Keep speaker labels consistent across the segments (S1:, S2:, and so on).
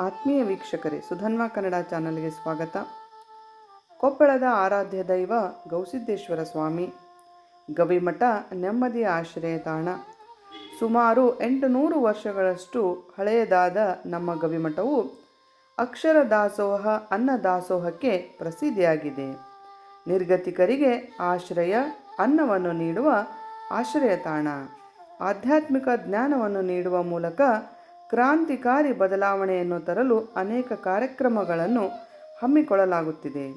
S1: ಆತ್ಮೀಯ ವೀಕ್ಷಕರೇ, ಸುಧನ್ವ ಕನ್ನಡ ಚಾನಲ್ಗೆ ಸ್ವಾಗತ. ಕೊಪ್ಪಳದ ಆರಾಧ್ಯ ದೈವ ಗೌಸಿದ್ದೇಶ್ವರ ಸ್ವಾಮಿ, ಗವಿಮಠ ನೆಮ್ಮದಿಯ ಆಶ್ರಯ ತಾಣ. ಸುಮಾರು ಎಂಟುನೂರು ವರ್ಷಗಳಷ್ಟು ಹಳೆಯದಾದ ನಮ್ಮ ಗವಿಮಠವು ಅಕ್ಷರ ದಾಸೋಹ, ಅನ್ನ ದಾಸೋಹಕ್ಕೆ ಪ್ರಸಿದ್ಧಿಯಾಗಿದೆ. ನಿರ್ಗತಿಕರಿಗೆ ಆಶ್ರಯ, ಅನ್ನವನ್ನು ನೀಡುವ ಆಶ್ರಯ ತಾಣ. ಆಧ್ಯಾತ್ಮಿಕ ಜ್ಞಾನವನ್ನು ನೀಡುವ ಮೂಲಕ ಕ್ರಾಂತಿಕಾರಿ ಬದಲಾವಣೆಯನ್ನು ತರಲು ಅನೇಕ ಕಾರ್ಯಕ್ರಮಗಳನ್ನು ಹಮ್ಮಿಕೊಳ್ಳಲಾಗುತ್ತಿದೆ.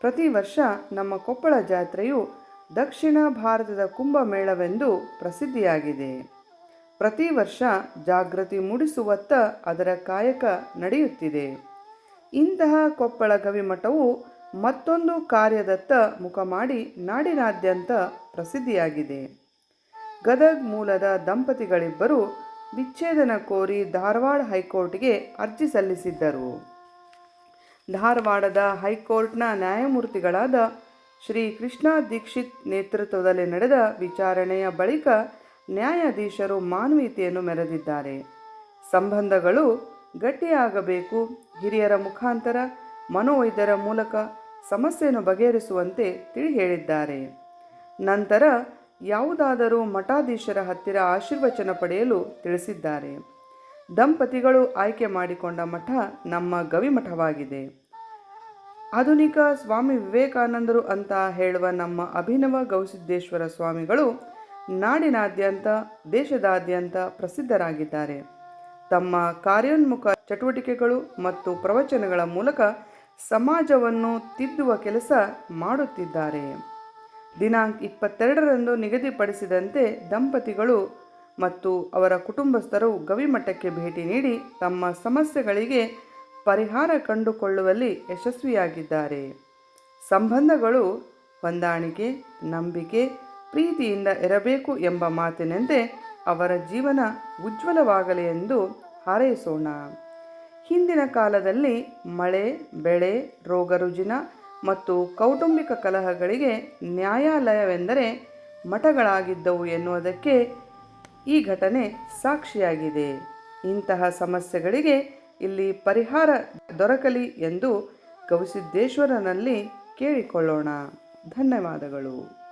S1: ಪ್ರತಿ ವರ್ಷ ನಮ್ಮ ಕೊಪ್ಪಳ ಜಾತ್ರೆಯು ದಕ್ಷಿಣ ಭಾರತದ ಕುಂಭಮೇಳವೆಂದು ಪ್ರಸಿದ್ಧಿಯಾಗಿದೆ. ಪ್ರತಿ ವರ್ಷ ಜಾಗೃತಿ ಮೂಡಿಸುವತ್ತ ಅದರ ಕಾಯಕ ನಡೆಯುತ್ತಿದೆ. ಇಂತಹ ಕೊಪ್ಪಳ ಗವಿಮಠವು ಮತ್ತೊಂದು ಕಾರ್ಯದತ್ತ ಮುಖ ಮಾಡಿ ನಾಡಿನಾದ್ಯಂತ ಪ್ರಸಿದ್ಧಿಯಾಗಿದೆ. ಗದಗ್ ಮೂಲದ ದಂಪತಿಗಳಿಬ್ಬರು ವಿಚ್ಛೇದನ ಕೋರಿ ಧಾರವಾಡ ಹೈಕೋರ್ಟ್ಗೆ ಅರ್ಜಿ ಸಲ್ಲಿಸಿದ್ದರು. ಧಾರವಾಡದ ಹೈಕೋರ್ಟ್ನ ನ್ಯಾಯಮೂರ್ತಿಗಳಾದ ಶ್ರೀ ಕೃಷ್ಣ ದೀಕ್ಷಿತ್ ನೇತೃತ್ವದಲ್ಲಿ ನಡೆದ ವಿಚಾರಣೆಯ ಬಳಿಕ ನ್ಯಾಯಾಧೀಶರು ಮಾನವೀಯತೆಯನ್ನು ಮೆರೆದಿದ್ದಾರೆ. ಸಂಬಂಧಗಳು ಗಟ್ಟಿಯಾಗಬೇಕು, ಹಿರಿಯರ ಮುಖಾಂತರ ಮನೋವೈದ್ಯರ ಮೂಲಕ ಸಮಸ್ಯೆಯನ್ನು ಬಗೆಹರಿಸುವಂತೆ ತಿಳಿ ಹೇಳಿದ್ದಾರೆ. ನಂತರ ಯಾವುದಾದರೂ ಮಠಾಧೀಶರ ಹತ್ತಿರ ಆಶೀರ್ವಚನ ಪಡೆಯಲು ತಿಳಿಸಿದ್ದಾರೆ. ದಂಪತಿಗಳು ಆಯ್ಕೆ ಮಾಡಿಕೊಂಡ ಮಠ ನಮ್ಮ ಗವಿಮಠವಾಗಿದೆ. ಆಧುನಿಕ ಸ್ವಾಮಿ ವಿವೇಕಾನಂದರು ಅಂತ ಹೇಳುವ ನಮ್ಮ ಅಭಿನವ ಗೌಸಿದ್ದೇಶ್ವರ ಸ್ವಾಮಿಗಳು ನಾಡಿನಾದ್ಯಂತ, ದೇಶದಾದ್ಯಂತ ಪ್ರಸಿದ್ಧರಾಗಿದ್ದಾರೆ. ತಮ್ಮ ಕಾರ್ಯೋನ್ಮುಖ ಚಟುವಟಿಕೆಗಳು ಮತ್ತು ಪ್ರವಚನಗಳ ಮೂಲಕ ಸಮಾಜವನ್ನು ತಿದ್ದುವ ಕೆಲಸ ಮಾಡುತ್ತಿದ್ದಾರೆ. ದಿನಾಂಕ ಇಪ್ಪತ್ತೆರಡರಂದು ನಿಗದಿಪಡಿಸಿದಂತೆ ದಂಪತಿಗಳು ಮತ್ತು ಅವರ ಕುಟುಂಬಸ್ಥರು ಗವಿಮಠಕ್ಕೆ ಭೇಟಿ ನೀಡಿ ತಮ್ಮ ಸಮಸ್ಯೆಗಳಿಗೆ ಪರಿಹಾರ ಕಂಡುಕೊಳ್ಳುವಲ್ಲಿ ಯಶಸ್ವಿಯಾಗಿದ್ದಾರೆ. ಸಂಬಂಧಗಳು, ಹೊಂದಾಣಿಕೆ, ನಂಬಿಕೆ, ಪ್ರೀತಿಯಿಂದ ಇರಬೇಕು ಎಂಬ ಮಾತಿನಂತೆ ಅವರ ಜೀವನ ಉಜ್ವಲವಾಗಲಿ ಎಂದು ಹಾರೈಸೋಣ. ಹಿಂದಿನ ಕಾಲದಲ್ಲಿ ಮಳೆ, ಬೆಳೆ ರೋಗ ರುಜಿನ ಮತ್ತು ಕೌಟುಂಬಿಕ ಕಲಹಗಳಿಗೆ ನ್ಯಾಯಾಲಯವೆಂದರೆ ಮಠಗಳಾಗಿದ್ದವು ಎನ್ನುವುದಕ್ಕೆ ಈ ಘಟನೆ ಸಾಕ್ಷಿಯಾಗಿದೆ. ಇಂತಹ ಸಮಸ್ಯೆಗಳಿಗೆ ಇಲ್ಲಿ ಪರಿಹಾರ ದೊರಕಲಿ ಎಂದು ಗವಿಸಿದ್ದೇಶ್ವರನಲ್ಲಿ ಕೇಳಿಕೊಳ್ಳೋಣ. ಧನ್ಯವಾದಗಳು.